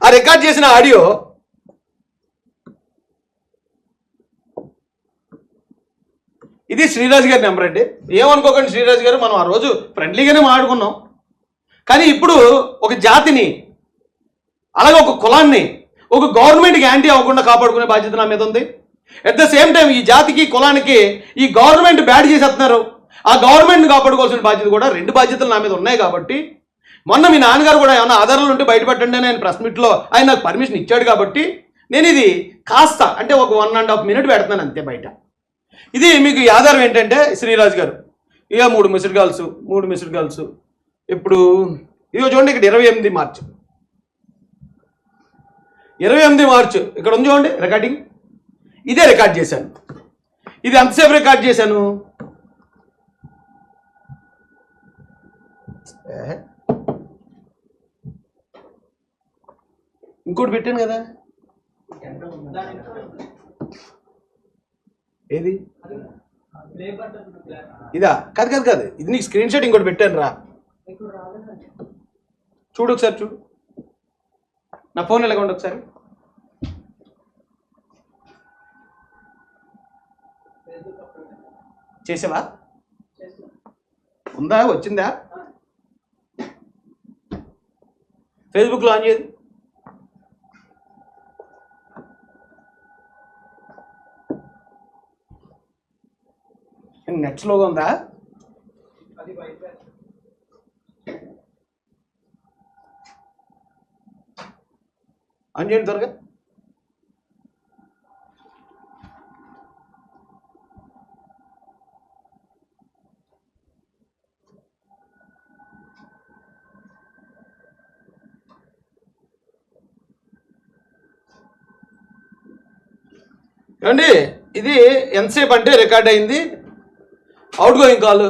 ఆ రికార్డ్ చేసిన ఆడియో ఇది శ్రీరాజ్ గారి నెంబర్ అండి. ఏమనుకోకండి శ్రీరాజ్ గారు మనం ఆ రోజు ఫ్రెండ్లీగానే మాట్లాడుకున్నాం. కానీ ఇప్పుడు ఒక జాతిని అలాగే ఒక కులాన్ని ఒక గవర్నమెంట్కి యాంటీ అవ్వకుండా కాపాడుకునే బాధ్యత నా మీద ఉంది. అట్ ద సేమ్ టైం ఈ జాతికి కులానికి ఈ గవర్నమెంట్ బ్యాడ్ చేసేస్తున్నారు. ఆ గవర్నమెంట్ని కాపాడుకోవాల్సిన బాధ్యత కూడా రెండు బాధ్యతలు నా మీద ఉన్నాయి కాబట్టి మొన్న మీ నాన్నగారు కూడా ఏమైనా ఆధారాలు ఉంటే బయటపెట్టండి అని ఆయన ప్రెస్ మీట్లో ఆయన నాకు పర్మిషన్ ఇచ్చాడు కాబట్టి నేను ఇది కాస్త అంటే ఒక వన్ అండ్ హాఫ్ మినిట్ పెడతాను అంతే బయట. ఇది మీకు ఆధారం ఏంటంటే శ్రీరాజ్ గారు ఇక మూడు మిస్డ్ కాల్స్ మూడు మిస్డ్ కాల్స్. ఇప్పుడు ఇదిగో చూడండి ఇక్కడ ఇరవై ఎనిమిది మార్చ్. ఇరవై ఎనిమిది మార్చ్ ఇక్కడ ఉంది చూడండి రికార్డింగ్. ఇదే రికార్డ్ చేశాను. ఇది ఎంతసేపు రికార్డ్ చేశాను? ఇంకోటి పెట్టాను కదా. ఏది? ఇదా? కాదు కాదు కాదు. ఇది నీకు స్క్రీన్ షాట్ ఇంకోటి పెట్టాను రా. చూడు ఒకసారి చూడు. నా ఫోన్ ఎలాగ ఉండు ఒకసారి? చేసావా? ఉందా? వచ్చిందా? ఫేస్బుక్లో ఆన్ చేయదు నెట్ స్లోగా ఉందా ఆన్ చేయండి త్వరగా. ఏమండి ఇది ఎంతసేపు అంటే రికార్డ్ అయింది? అవుట్ గోయింగ్ కాల్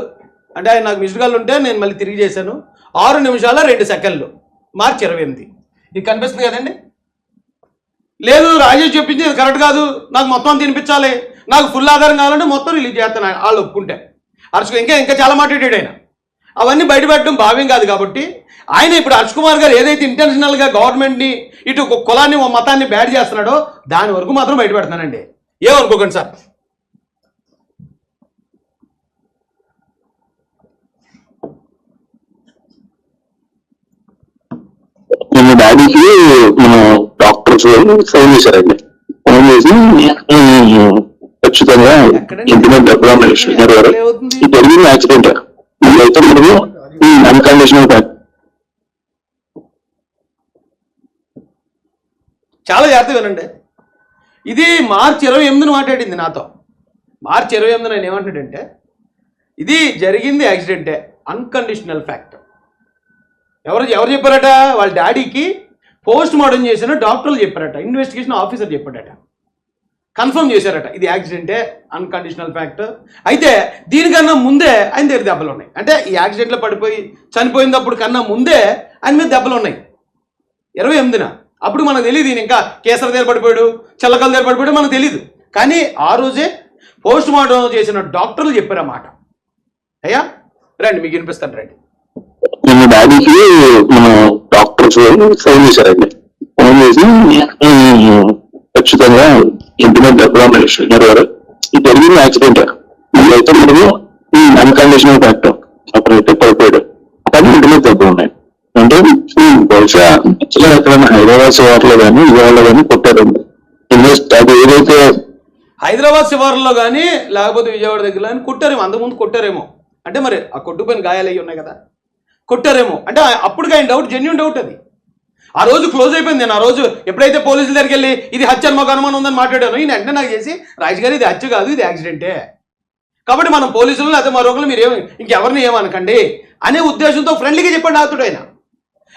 అంటే ఆయన నాకు మిస్డ్ కాల్ ఉంటే నేను మళ్ళీ తిరిగి చేశాను. ఆరు నిమిషాల రెండు సెకండ్లు. మార్చి ఇరవై ఎనిమిది. ఇది కనిపిస్తుంది కదండి? లేదు రాజేష్ చెప్పింది ఇది కరెక్ట్ కాదు. నాకు మొత్తం తినిపించాలి నాకు ఫుల్ ఆధారం కావాలంటే మొత్తం రిలీజ్ చేస్తాను. వాళ్ళు ఒప్పుకుంటే. హర్ష్ ఇంకా ఇంకా చాలా మాట్లాడాడు ఆయన. అవన్నీ బయటపెట్టడం భావ్యం కాదు కాబట్టి ఆయన ఇప్పుడు హర్ష్ కుమార్ గారు ఏదైతే ఇంటర్నేషనల్గా గవర్నమెంట్ని ఇటు కులాన్ని ఓ మతాన్ని బ్యాడ్ చేస్తున్నాడో దాని వరకు మాత్రం బయట పెడతానండి. ఏమనుకోకండి సార్? మన డాడీకి మన డాక్టర్స్ ఫోన్ చేశారండి. ఫోన్ చేసి "ఉమ్, ఖచ్చితంగా ఇంటిమేట్ డెవలప్మెంట్ గారు. ఈ జరిగిన యాక్సిడెంట్. అయితే మనము అన్కండిషనల్ చాలా జాగ్రత్త వినండి. ఇది మార్చి ఇరవై ఎనిమిదిని మాట్లాడింది నాతో. మార్చి ఇరవై ఎనిమిదిన ఆయన ఏమంటాడంటే ఇది జరిగింది యాక్సిడెంటే. Unconditional fact. ఎవరు ఎవరు చెప్పారట? వాళ్ళ డాడీకి పోస్ట్ మార్టం చేసిన డాక్టర్లు చెప్పారట. ఇన్వెస్టిగేషన్ ఆఫీసర్ చెప్పాడట. కన్ఫర్మ్ చేశారట. ఇది యాక్సిడెంటే అన్కండిషనల్ ఫ్యాక్ట్. అయితే దీనికన్నా ముందే ఆయన దగ్గర దెబ్బలు ఉన్నాయి. అంటే ఈ యాక్సిడెంట్లో పడిపోయి చనిపోయినప్పుడు కన్నా ముందే ఆయన మీద దెబ్బలు ఉన్నాయి. ఇరవై ఎనిమిదిన. అప్పుడు మనకు తెలియదు ఈయన ఇంకా కేసర దగ్గర పడిపోయాడు చల్లకల దగ్గర పడిపోయాడు మనకు తెలియదు కానీ ఆ రోజే పోస్ట్ మార్టం చేసిన డాక్టర్లు చెప్పారు అన్నమాట అయ్యా? రండి మీకు వినిపిస్తాను రండి. మన డాడీకి మన డాక్టర్స్ ఫోన్ చేశారండి. ఫోన్ చేసి ఖచ్చితంగా ఇంటిమేట్ డెవలప్మెంట్ గారు ఈ జరిగింది యాక్సిడెంట్. అయితే మనము అన్కండిషనల్ ఫ్యాక్ట్ అప్పుడైతే పడిపోయాడు కానీ ఇంటిమేట్ దెబ్బలు ఉన్నాయి. అంటే బహుశా ఎక్కడైనా హైదరాబాద్ శివార్లో కానీ ఇవాళ కానీ కొట్టారండి. ఇన్వెస్ట్ అది ఏదైతే హైదరాబాద్ శివార్లో కానీ లేకపోతే విజయవాడ దగ్గర కానీ కొట్టారేమో అంతకుముందు కొట్టారేమో. అంటే మరి ఆ కొట్టుపోయిన గాయాలు అయ్యి ఉన్నాయి కదా. కొట్టారేమో. అంటే అప్పుడు ఆయన డౌట్ జెన్యున్ డౌట్ అది. ఆ రోజు క్లోజ్ అయిపోయింది. నేను ఆ రోజు ఎప్పుడైతే పోలీసుల దగ్గరికి వెళ్ళి ఇది హత్య అని మాకు అనుమానం ఉందని మాట్లాడాను ఈయన వెంటనే నాకు చేసి రాజు గారు ఇది హత్య కాదు ఇది యాక్సిడెంటే కాబట్టి మనం పోలీసులు లేకపోతే మరొకరు మీరు ఏమి ఇంకెవరిని ఏమనకండి అనే ఉద్దేశంతో ఫ్రెండ్లీగా చెప్పండి ఆతుడు ఆయన.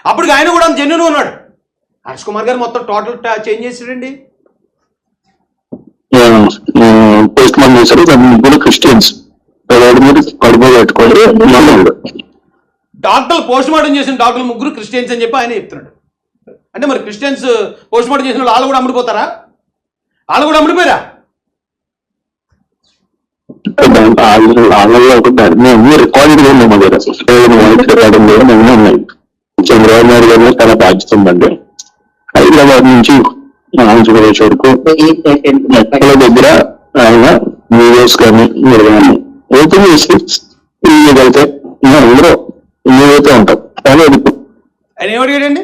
అప్పుడు ఆయన కూడా జెన్యున్ ఉన్నాడు. హర్ష్ కుమార్ గారు మొత్తం టోటల్ చేంజ్ చేసాడండి పోస్ట్ మార్టం చేశారు క్రిస్టియన్స్ కడుపు పెట్టుకోండి డాక్టర్లు పోస్ట్ మార్టం చేసిన డాక్టర్లు ముగ్గురు క్రిస్టియన్స్ అని చెప్పి ఆయన చెప్తున్నాడు. అంటే మరి క్రిస్టియన్స్ పోస్ట్ మార్టం చేసిన వాళ్ళు కూడా అమ్ముడిపోతారా? వాళ్ళు కూడా అమ్ముడిపోయారా? చంద్రబాబు నాయుడు గారి మీద బాధ్యత ఉందండి హైదరాబాద్ నుంచి ఆంధ్రప్రదేశ్ వరకు ఎక్కడ దగ్గర ఆయన వీడియోస్ కానీ మీరు ఓపెన్ చేసి వెళ్తే అందరూ ఇవ్వైతే ఉంటాం కానీ ఆయన ఏమడిగాడండి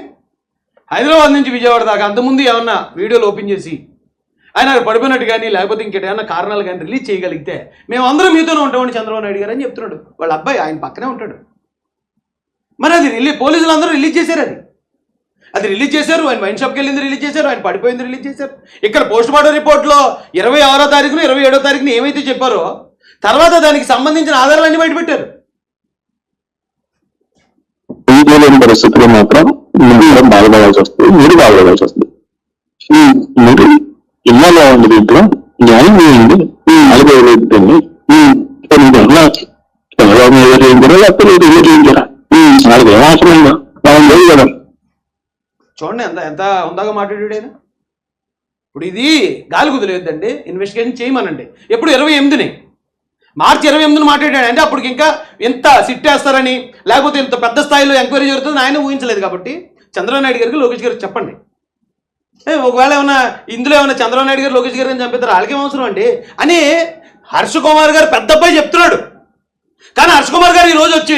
హైదరాబాద్ నుంచి విజయవాడ దాకా అంతకుముందు ఏమన్నా వీడియోలు ఓపెన్ చేసి ఆయన పడిపోయినట్టు కానీ లేకపోతే ఇంకేమైనా కారణాలు కానీ రిలీజ్ చేయగలిగితే మేము అందరం మీతోనే ఉంటామని చంద్రబాబు నాయుడు గారు అని చెప్తున్నాడు. వాళ్ళ అబ్బాయి ఆయన పక్కనే ఉంటాడు. మరి అది రిలీజ్ పోలీసులు అందరూ రిలీజ్ చేశారు అది. అది రిలీజ్ చేశారు ఆయన వైన్ షాప్కి వెళ్ళింది రిలీజ్ చేశారు ఆయన పడిపోయింది రిలీజ్ చేశారు. ఇక్కడ పోస్ట్ మార్టం రిపోర్ట్లో ఇరవై ఆరో తారీఖున ఇరవై ఏడో తారీఖున ఏమైతే చెప్పారో తర్వాత దానికి సంబంధించిన ఆధారాలన్నీ బయటపెట్టారు. వీడియో పరిస్థితుల్లో మాత్రం మీరు బాధపడాల్సి వస్తుంది మీరు బాధపడాల్సి వస్తుంది. మీరు ఇళ్ళలో ఉంది దీంట్లో న్యాయం చేయండి. నాలుగు వేలు చంద్రబాబు ఏదో చేయించారా లేకపోతే లేదు ఏదో చేయించారా వాళ్ళకి ఏం అవసరం ఉందా? మనం కదా. చూడండి ఎంత ఎంత ఉందాగా మాట్లాడాడు ఆయన? ఇప్పుడు ఇది గాలి కుదిలేదండి ఇన్వెస్టిగేషన్ చేయమనండి. ఎప్పుడు ఇరవై ఎనిమిదిని? మార్చి ఇరవై ఎనిమిదిని మాట్లాడాడు. అంటే అప్పటికి ఇంకా ఇంత సిట్టేస్తారని లేకపోతే ఇంత పెద్ద స్థాయిలో ఎంక్వైరీ జరుగుతుంది ఆయన ఊహించలేదు కాబట్టి చంద్రబాబు నాయుడు గారికి లోకేష్ గారికి చెప్పండి. ఏ, ఒకవేళ ఏమైనా ఇందులో ఏమైనా చంద్రబాబు నాయుడు గారు లోకేష్ గారిని చంపిస్తారు వాళ్ళకేం అవసరం అండి? అని హర్ష కుమార్ గారు పెద్ద అబ్బాయి చెప్తున్నాడు. కానీ హర్ష కుమార్ గారు ఈ రోజు వచ్చి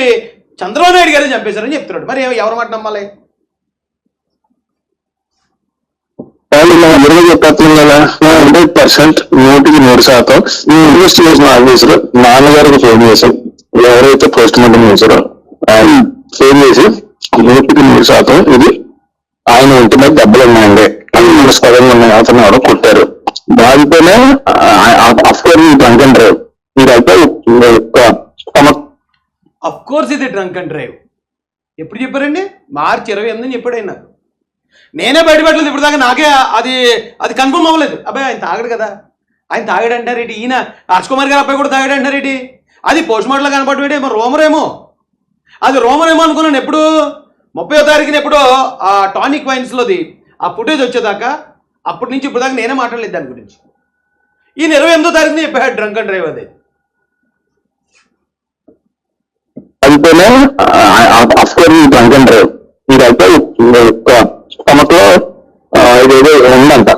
చంద్రబాబు నాయుడు గారిని చంపేశారని చెప్తున్నాడు. మరి ఎవరు మాట నమ్మాలి? వాళ్ళు చెప్పేస్తున్నాం కదా హండ్రెడ్ పర్సెంట్ నూటికి నూరు శాతం ఇన్వెస్టిగేషన్ ఆఫీసర్ నాన్నగారికి ఫోన్ చేశాం. ఎవరైతే పోస్ట్ మార్టం చేశారో ఆయన ఫోన్ చేసి నూటికి నూరు శాతం ఇది ఆయన ఒంటి మీద దెబ్బలు ఉన్నాయండి. అన్ని స్థలంలో ఉన్నాయి. అతను ఎవరో కొట్టారు. దానిపైనే అఫ్కోర్స్ ఈ డ్రంక్ డ్రైవ్ మీరైతే అఫ్కోర్స్ ఇది డ్రంక్ అండ్ డ్రైవ్ ఎప్పుడు చెప్పారండి? మార్చి ఇరవై ఎనిమిది చెప్పాడు ఆయన. నేనే బయటపెట్టలేదు ఇప్పుడు దాకా నాకే అది అది కన్ఫర్మ్ అవ్వలేదు అబ్బాయి ఆయన తాగడు కదా ఆయన తాగాడంటారు అంటారేటి ఈయన హర్ష్ కుమార్ గారు అబ్బాయి కూడా తాగాడంటారు అంటారేటి అది పోస్ట్ మార్టంలో కనపడమేటి ఏమో రోమరేమో అది రోమరేమో అనుకున్నాను ఎప్పుడు ముప్పై తారీఖున ఎప్పుడో ఆ టానిక్ వైన్స్లోది ఆ ఫుటేజ్ వచ్చేదాకా అప్పటి నుంచి ఇప్పుడు దాకా నేనే మాట్లాడలేదు దాని గురించి ఈయన ఇరవై ఎనిమిదో తారీఖున చెప్పాడు డ్రంక్ అండ్ డ్రైవ్ అది అయిపోయినా డ్రంక్ అండ్ డ్రైవ్ మీరైతే తమతో ఇదేదో ఉందంట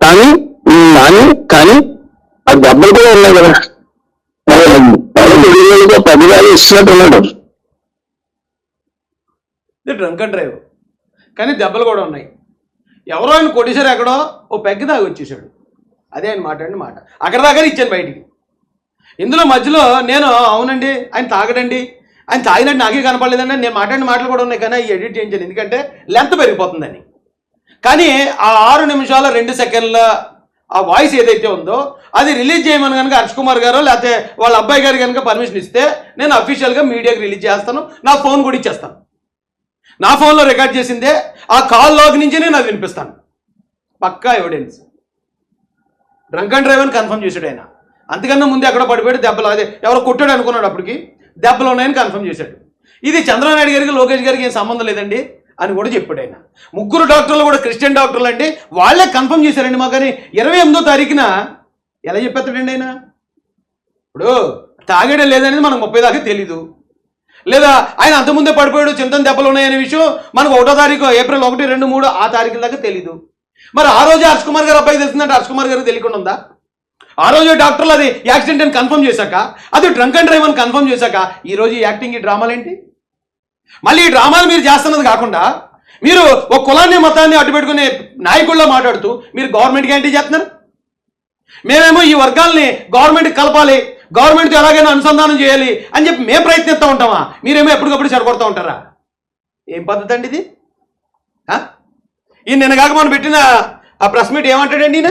కానీ ఉమ్, కానీ కానీ ఆ దెబ్బలు కూడా ఉన్నాయి కదా మరి ఏదో పదివేలు ఇచ్చినట్టు ఉన్నాడు డ్రంక్ అండ్ డ్రైవ్. కానీ దెబ్బలు కూడా ఉన్నాయి. ఎవరో ఆయన కొట్టేశారు ఎక్కడో ఓ పెగ్గి దాగి వచ్చేసాడు అదే ఆయన మాట్లాడిన మాట. అక్కడ దాకా ఇచ్చాను బయటికి. ఇందులో మధ్యలో నేను అవునండి ఆయన తాగడండి. ఆయన తాగినట్టు నాకే కనపడలేదండి. నేను మాట్లాడిన మాటలు కూడా ఉన్నాయి కానీ అవి ఎడిట్ చేయించాను. ఎందుకంటే లెంత్ పెరిగిపోతుందని. కానీ ఆ ఆరు నిమిషాల రెండు సెకండ్ల ఆ వాయిస్ ఏదైతే ఉందో అది రిలీజ్ చేయమని కనుక హర్ష్ కుమార్ గారు లేకపోతే వాళ్ళ అబ్బాయి గారు కనుక పర్మిషన్ ఇస్తే నేను అఫీషియల్గా మీడియాకి రిలీజ్ చేస్తాను. నా ఫోన్ కూడా ఇచ్చేస్తాను. నా ఫోన్లో రికార్డ్ చేసిందే ఆ కాల్ లాగ్ నుంచి నేను అది వినిపిస్తాను. పక్కా ఎవిడెన్స్ డ్రంక్ అండ్ డ్రైవ్ అని కన్ఫర్మ్ చేశాడు ఆయన. అంతకన్నా ముందు ఎక్కడో పడిపోయాడు దెబ్బలు అదే ఎవరో కొట్టాడు అనుకున్నాడు అప్పటికి దెబ్బలు ఉన్నాయని కన్ఫర్మ్ చేశాడు. ఇది చంద్రనాయుడు గారికి లోకేష్ గారికి ఏం సంబంధం లేదండి? అని కూడా చెప్పాడు ఆయన. ముగ్గురు డాక్టర్లు కూడా క్రిస్టియన్ డాక్టర్లు అండి. వాళ్ళే కన్ఫర్మ్ చేశారండి మాకు కానీ ఇరవై ఎనిమిదో తారీఖున ఎలా చెప్పేస్తాడండి ఆయన? ఇప్పుడు తాగడం లేదనేది మనకు ముప్పై దాకా తెలీదు. లేదా ఆయన అంతకుముందే పడిపోయాడు చింతన దెబ్బలు ఉన్నాయనే విషయం మనకు ఒకటో తారీఖు ఏప్రిల్ ఒకటి రెండు మూడు ఆ తారీఖుల దాకా తెలీదు. మరి ఆ రోజే హర్ష్ కుమార్ గారు అబ్బాయి తెలిసిందంటే హర్ష్ కుమార్ గారికి తెలియకుండా ఉందా? ఆ రోజు డాక్టర్లు అది యాక్సిడెంట్ అని కన్ఫర్మ్ చేశాక అది డ్రంక్ అండ్ డ్రైవ్ అని కన్ఫర్మ్ చేశాక ఈ రోజు యాక్టింగ్ ఈ డ్రామాలు ఏంటి మళ్ళీ ఈ డ్రామాలు మీరు చేస్తున్నది కాకుండా మీరు ఒక కులాన్ని మతాన్ని అడ్డు పెట్టుకునే నాయకుల్లో మాట్లాడుతూ మీరు గవర్నమెంట్కి ఏంటి చేస్తున్నారు? మేమేమో ఈ వర్గాల్ని గవర్నమెంట్ కలపాలి గవర్నమెంట్తో ఎలాగైనా అనుసంధానం చేయాలి అని చెప్పి మేము ప్రయత్నిస్తూ ఉంటామా? మీరేమో ఎప్పటికప్పుడు చెడగొడతా ఉంటారా? ఏం పద్ధతి అండి ఇది? ఈ నిన్న కాక మనం పెట్టిన ఆ ప్రెస్ మీట్ ఏమంటాడండి ఈయన?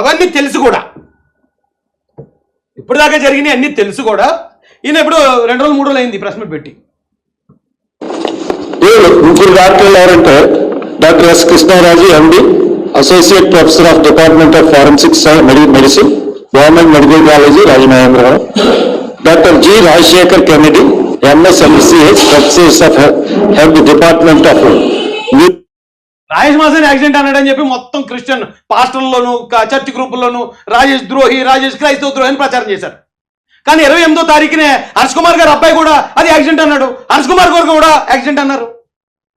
అవన్నీ తెలుసు కూడా. ఇప్పుడు దాకా జరిగినాయి అన్నీ తెలుసు కూడా. ఈయన ఇప్పుడు రెండు రోజులు మూడు రోజులు అయింది ప్రెస్ మీట్ పెట్టి. ముగ్గురు డాక్టర్లు ఎవరంటే doctor S Krishnaraju MD associate professor of department of forensics medicine government medical college Rajamahendravaram. Doctor G Rajasekhar Kennedy MS MCH professors of health department of Rajesh Mason accident అన్నాడని చెప్పి మొత్తం Christian పాస్టర్లలోను క- church గ్రూపుల్లోను రాజేష్ ద్రోహి రాజేష్ క్రైస్తవ ద్రోహి అని ప్రచారం చేశారు. కానీ ఇరవై ఎనిమిదో తారీఖునే హర్ష్ కుమార్ గారు అబ్బాయి కూడా అది యాక్సిడెంట్ అన్నాడు. హర్ష్ కుమార్ గారు కూడా యాక్సిడెంట్ అన్నారు.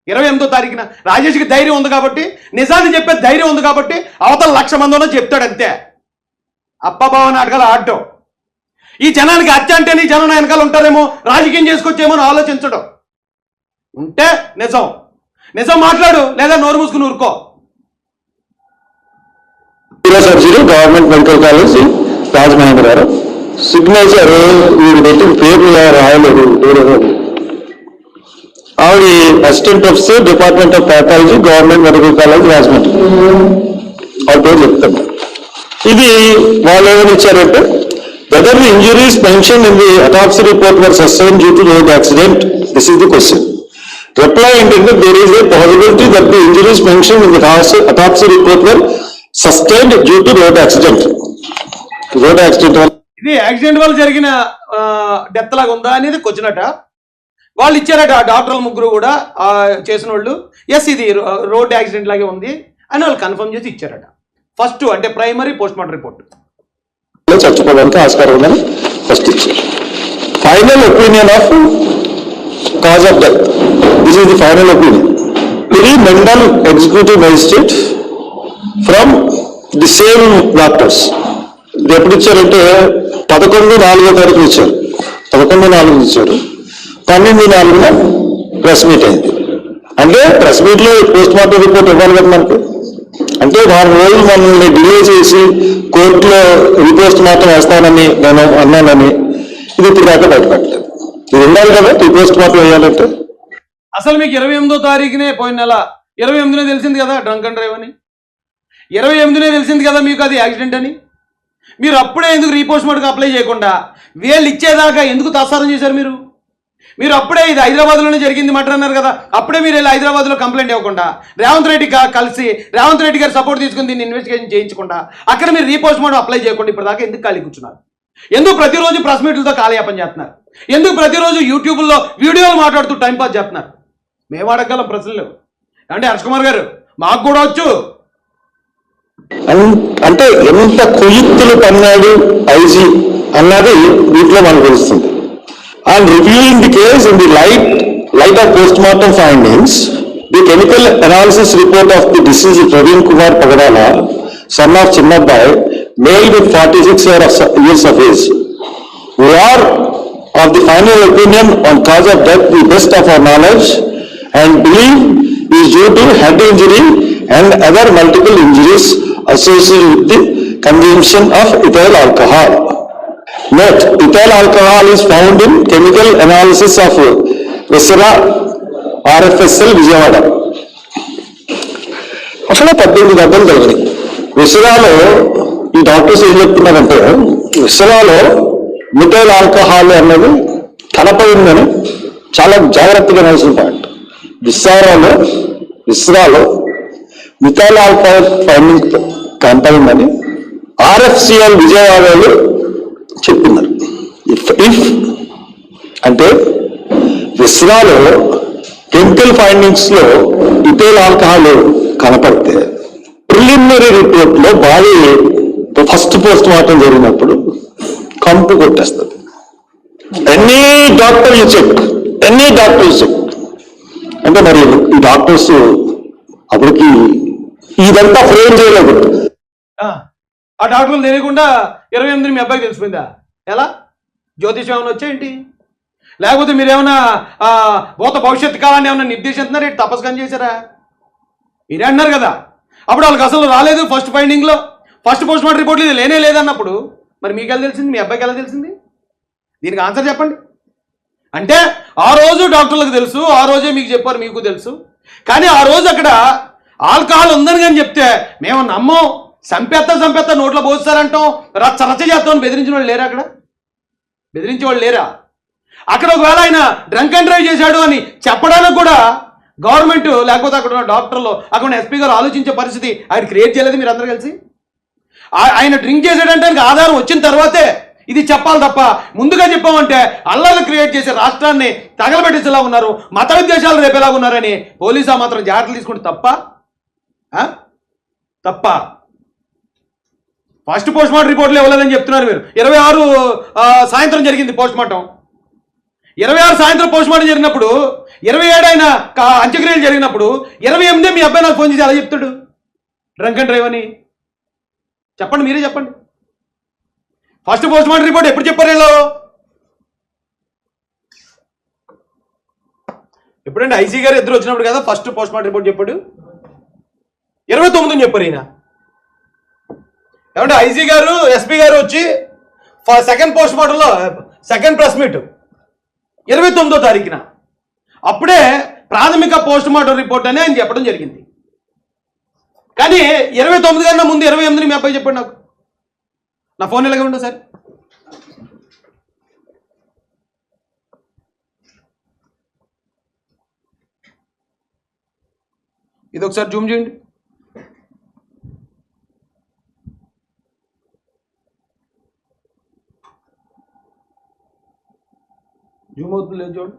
ఇరవై ఎనిమిదో తారీఖున రాజేష్కి ధైర్యం ఉంది కాబట్టి నిజాన్ని చెప్పే ధైర్యం ఉంది కాబట్టి అవతల లక్ష మంది చెప్తాడు అంతే. అప్పబావ నాటకాలు ఆడటం. ఈ జనానికి హత్య అంటేనే జనం వెనకాల ఉంటారేమో రాజకీయం చేసుకొచ్చేమో అని ఆలోచించడం. ఉంటే నిజం. నిజం మాట్లాడు లేదా నోరు మూసుకుని ఊరుకో. Government medical college Rajamahendravaram signature వీడు పెట్టి పేరు రాయలేదు వేరే ఆవిడ assistant professor department of pathology government medical college Rajahmundry ఆ పేరు చెప్తాను ఇది వాళ్ళు ఏమని ఇచ్చారంటే whether the injuries mention in the autopsy report were sustain due to road accident this is the question reply ఏంటంటే there is a possibility that the injuries mention in the autopsy report were sustained due to road accident road accident వల్ల ఇది accident వల్ల జరిగిన death లాగా ఉందా అనేది question వాళ్ళు ఇచ్చారట ఆ డాక్టర్ల ముగ్గురు కూడా చేసిన వాళ్ళు ఎస్ ఇది రోడ్ యాక్సిడెంట్ లాగే ఉంది అని వాళ్ళు కన్ఫర్మ్ చేసి ఇచ్చారట. ఫస్ట్ అంటే ప్రైమరీ పోస్ట్ మార్టం రిపోర్ట్ చచ్చిపోవడానికి ఆస్కారం ఉందని ఫస్ట్ ఇచ్చారు. Final opinion of cause of death this is the final opinion ఇది Mandal executive magistrate from the same doctors ఎప్పుడు ఇచ్చారంటే పదకొండు నాలుగో తారీఖు ఇచ్చారు. పదకొండు నాలుగు ఇచ్చారు. పన్నెండు నాలుగున ప్రెస్ మీట్ అయింది. అంటే ప్రెస్ మీట్లో పోస్ట్ మార్టం రిపోర్ట్ ఇవ్వాలి కదా మనకు? అంటే వారం రోజులు మనల్ని డిలే చేసి కోర్టులో రిపోస్ట్ మార్టం వేస్తానని నేను అన్నానని ఇది ఇప్పుడు దాకా బయటపెట్టలేదు ఇది ఉండాలి కదా? రిపోస్ట్ మార్టం వేయాలంటే? అసలు మీకు ఇరవై ఎనిమిదో తారీఖునే పోయిన నెల. ఇరవై ఎనిమిదినే తెలిసింది కదా డ్రంక్ అండ్ డ్రైవ్ అని? ఇరవై ఎనిమిదినే తెలిసింది కదా మీకు అది యాక్సిడెంట్ అని? మీరు అప్పుడే ఎందుకు రీపోస్ట్మార్టంకి అప్లై చేయకుండా? వీళ్ళు ఇచ్చేదాకా ఎందుకు తత్సారం చేశారు మీరు? మీరు అప్పుడే ఇది హైదరాబాద్లోనే జరిగింది మటర్ అన్నారు కదా. అప్పుడే మీరు వెళ్ళి హైదరాబాద్లో కంప్లైంట్ ఇవ్వకుండా రేవంత్ రెడ్డి కలిసి రేవంత్ రెడ్డి గారు సపోర్ట్ తీసుకుని దీన్ని ఇన్వెస్టిగేషన్ చేయించకుండా అక్కడ మీరు రీపోస్ట్ అప్లై చేయకుండా ఇప్పటిదాకా ఎందుకు ఖాళీ కూర్చున్నారు? ఎందుకు ప్రతిరోజు ప్రెస్ మీట్లతో కాలయాపన చేస్తున్నారు? ఎందుకు ప్రతిరోజు యూట్యూబ్లో వీడియోలు మాట్లాడుతూ టైంపాస్ చేస్తున్నారు? మేము అడగలం ప్రశ్నలు. అంటే హర్ష్ కుమార్ గారు మాకు కూడా వచ్చు. అంటే ఎంత కుయుక్తులు పన్నాడు ఐజీ అన్నది వీటిలో మనకు తెలుస్తుంది. And reviewing the case in the light light of post mortem findings the chemical analysis report of the disease Praveen Kumar Pagadala son of Chinnabbai male with forty six years of age We are of the final opinion on cause of death the best of our knowledge and believe is due to head injury and other multiple injuries associated with the consumption of ethyl alcohol. Note, ethyl alcohol is found in chemical analysis of Viscera RFSL Vijayawada. అసలు పద్దెనిమిది గంటలు జరిగినాయి విసరాలో ఈ doctors ఏం చెప్తున్నారంటే విసరాలో methyl alcohol అన్నది కనపడిందని చాలా జాగ్రత్తగా నిలిచిన పాయింట్ విసారాలో విస్రాలో మిథైల్ ఆల్కహాల్ ఫైండింగ్ కనపడిందని ఆర్ఎఫ్సిఎల్ విజయవాడలో చెప్తున్నారు ఇఫ్ ఇఫ్ అంటే విశ్వాలో కెమికల్ ఫైండింగ్స్లో ఇథైల్ ఆల్కహాల్ కనపడితే ప్రిలిమినరీ రిపోర్ట్లో బాడీ ఫస్ట్ పోస్ట్ మార్టం జరిగినప్పుడు కంపు కొట్టేస్తుంది any doctor you check any doctor check అంటే మరి ఈ డాక్టర్స్ అప్పటికి ఇదంతా ఫ్రేమ్ చేయలేదు ఆ, డాక్టర్లు తెలియకుండా ఇరవై ఎనిమిది మీ అబ్బాయికి తెలిసిపోయిందా? ఎలా? జ్యోతిషం ఏమైనా వచ్చేంటి లేకపోతే మీరేమైనా భూత భవిష్యత్తు కాలాన్ని ఏమైనా నిర్దేశిస్తున్నారా? ఏంటి తపస్కం చేశారా? మీరే అన్నారు కదా. అప్పుడు వాళ్ళకి అసలు రాలేదు ఫస్ట్ ఫైండింగ్లో ఫస్ట్ పోస్ట్ మార్టం రిపోర్ట్లు ఇది లేనే లేదన్నప్పుడు. మరి మీకు ఎలా తెలిసింది? మీ అబ్బాయికి ఎలా తెలిసింది? దీనికి ఆన్సర్ చెప్పండి. అంటే ఆ రోజు డాక్టర్లకు తెలుసు ఆ రోజే మీకు చెప్పారు మీకు తెలుసు. కానీ ఆ రోజు అక్కడ ఆల్కహాల్ ఉందని కానీ చెప్తే మేము నమ్మం? సంపెత్త సంపెత్త నోట్లో పోస్తారంటాం. రచ్చ రచ్చ చేస్తామని బెదిరించిన వాళ్ళు లేరా అక్కడ? బెదిరించే వాళ్ళు లేరా? అక్కడ ఒకవేళ ఆయన డ్రంక్ అండ్ డ్రైవ్ చేశాడు అని చెప్పడానికి కూడా గవర్నమెంట్ లేకపోతే అక్కడ ఉన్న డాక్టర్లు అక్కడ ఉన్న ఎస్పీ గారు ఆలోచించే పరిస్థితి ఆయన క్రియేట్ చేయలేదు మీరు అందరూ కలిసి? ఆ- ఆయన డ్రింక్ చేసాడంటే ఆధారం వచ్చిన తర్వాతే ఇది చెప్పాలి తప్ప ముందుగా చెప్పామంటే అల్లర్లు క్రియేట్ చేసే రాష్ట్రాన్ని తగలబెట్టేసేలా ఉన్నారు మత విద్వేషాలు రేపేలా ఉన్నారని పోలీసు ఆ మాత్రం జాగ్రత్తలు తీసుకుంటే తప్ప? తప్ప? ఫస్ట్ పోస్ట్ మార్టం రిపోర్ట్లు ఇవ్వలేదని చెప్తున్నారు మీరు. ఇరవై ఆరు సాయంత్రం జరిగింది పోస్ట్ మార్టం. ఇరవై ఆరు సాయంత్రం పోస్ట్ మార్టం జరిగినప్పుడు ఇరవై ఏడు ఆయన అంత్యక్రియలు జరిగినప్పుడు ఇరవై ఎనిమిది మీ అబ్బాయి నాకు ఫోన్ చేసి అలా చెప్తాడు. డ్రంక్ అండ్ డ్రైవ్ అని. చెప్పండి మీరే చెప్పండి. ఫస్ట్ పోస్ట్ మార్టం రిపోర్ట్ ఎప్పుడు చెప్పారు వీళ్ళు? ఎప్పుడంటే ఐసీ గారు ఇద్దరు వచ్చినప్పుడు కదా ఫస్ట్ పోస్ట్ మార్టం రిపోర్ట్ చెప్పాడు? ఇరవై తొమ్మిదిని చెప్పారు ఈయన. ఏమంటే ఐజీ గారు ఎస్పీ గారు వచ్చి సెకండ్ పోస్ట్ మార్టంలో సెకండ్ ప్రెస్ మీట్ ఇరవై తొమ్మిదో తారీఖున. అప్పుడే ప్రాథమిక పోస్ట్ మార్టం రిపోర్ట్ అని ఆయన చెప్పడం జరిగింది. కానీ ఇరవై తొమ్మిది కన్నా ముందు ఇరవై ఎనిమిది మీ అబ్బాయి చెప్పండి నాకు. నా ఫోన్ ఎలాగ ఉండదు సార్. ఇది ఒకసారి జూమ్ చేయండి. జూమ్ లేదు చూడు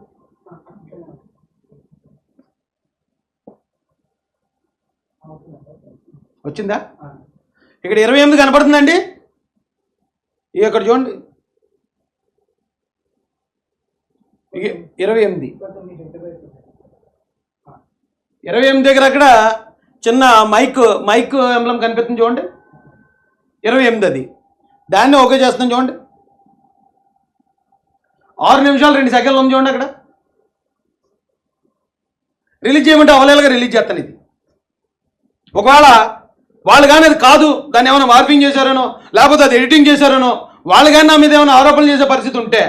వచ్చిందా? ఇక్కడ ఇరవై ఎనిమిది కనపడుతుందండి. ఇక్కడ చూడండి ఇరవై ఎనిమిది. ఇరవై ఎనిమిది దగ్గర అక్కడ చిన్న మైక్ మైక్ ఎంబ్లం కనిపిస్తుంది చూడండి. ఇరవై ఎనిమిది అది. దాన్ని ఓకే చేస్తున్నాం చూడండి. ఆరు నిమిషాలు రెండు సెకండ్లు ఉంది చూడండి అక్కడ. రిలీజ్ చేయమంటే అవలేలుగా రిలీజ్ చేస్తాను ఇది. ఒకవేళ వాళ్ళు కానీ అది కాదు దాన్ని ఏమైనా మార్పింగ్ చేశారనో లేకపోతే అది ఎడిటింగ్ చేశారనో వాళ్ళు కానీ నా మీద ఏమైనా ఆరోపణలు చేసే పరిస్థితి ఉంటే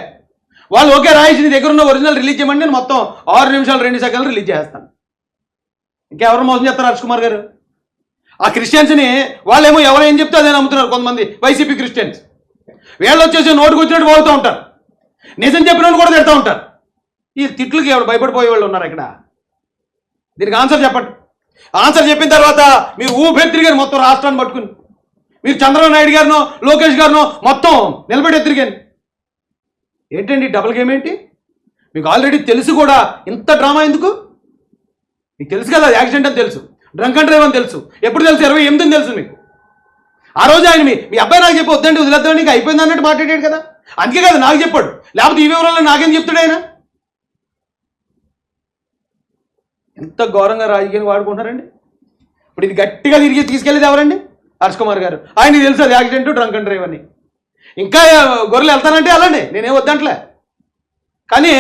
వాళ్ళు ఓకే రాయేసి నీ దగ్గర ఉన్న ఒరిజినల్ రిలీజ్ చేయమని నేను మొత్తం ఆరు నిమిషాలు రెండు సెకండ్లు రిలీజ్ చేస్తాను. ఇంకెవరు మోసం చేస్తారు హర్ష్ కుమార్ గారు? ఆ క్రిస్టియన్స్ని వాళ్ళేమో ఎవరు ఏం చెప్తే అదే నమ్ముతున్నారు కొంతమంది వైసీపీ క్రిస్టియన్స్. వీళ్ళు వచ్చేసి నోటుకు వచ్చినట్టు పోతూ ఉంటారు. నిజం చెప్పిన కూడా తిడతా ఉంటారు. ఈ తిట్లకి ఎవరు భయపడిపోయే వాళ్ళు ఉన్నారు ఇక్కడ? దీనికి ఆన్సర్ చెప్పండి. ఆన్సర్ చెప్పిన తర్వాత మీరు ఊపెత్తిరి గారు మొత్తం రాష్ట్రాన్ని పట్టుకుని మీరు చంద్రబాబు నాయుడు గారినో లోకేష్ గారినో మొత్తం నిలబడి ఎత్తిరిగాను ఏంటండి డబుల్ గేమ్ ఏంటి? మీకు ఆల్రెడీ తెలుసు కూడా ఇంత డ్రామా ఎందుకు? మీకు తెలుసు కదా యాక్సిడెంట్ అని తెలుసు డ్రంక్ అండ్ డ్రైవ్ అని తెలుసు ఎప్పుడు తెలుసు ఇరవై ఎనిమిది తెలుసు మీకు. ఆ రోజు ఆయన మీ మీ అబ్బాయి నాకు చెప్పి వద్దండి వదిలేద్దాం నీకు అయిపోయింది అన్నట్టు మాట్లాడాడు కదా. అందుకే కదా నాకు చెప్పాడు. లేకపోతే ఈ వివరాలు నాకేం చెప్తాడు ఆయన? ఎంత ఘోరంగా రాజకీయాన్ని వాడుకుంటున్నారండి. ఇప్పుడు ఇది గట్టిగా తిరిగి తీసుకెళ్ళేది ఎవరండి? హర్ష్ కుమార్ గారు. ఆయన తెలుసు అది యాక్సిడెంట్ డ్రంక్ అండ్ డ్రైవ్ అని. ఇంకా గొర్రెలు వెళ్తానంటే వెళ్ళండి. నేనేం వద్దంటలే. కానీ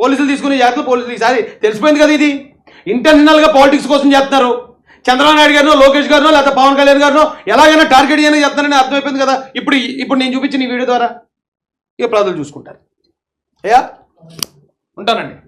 పోలీసులు తీసుకునే జాగ్రత్తలు పోలీసులు ఈసారి తెలిసిపోయింది కదా ఇది. ఇంటర్నల్గా పాలిటిక్స్ కోసం చేస్తున్నారు. చంద్రబాబు నాయుడు గారినో లోకేష్ గారినో లేకపోతే పవన్ కళ్యాణ్ గారినో ఎలాగైనా టార్గెట్ చేయని చేస్తున్నారని అర్థమైపోయింది కదా. ఇప్పుడు ఇప్పుడు నేను చూపించిన ఈ వీడియో ద్వారా. ఇక ప్రజలు చూసుకుంటారు. అయ్యా? ఉంటానండి.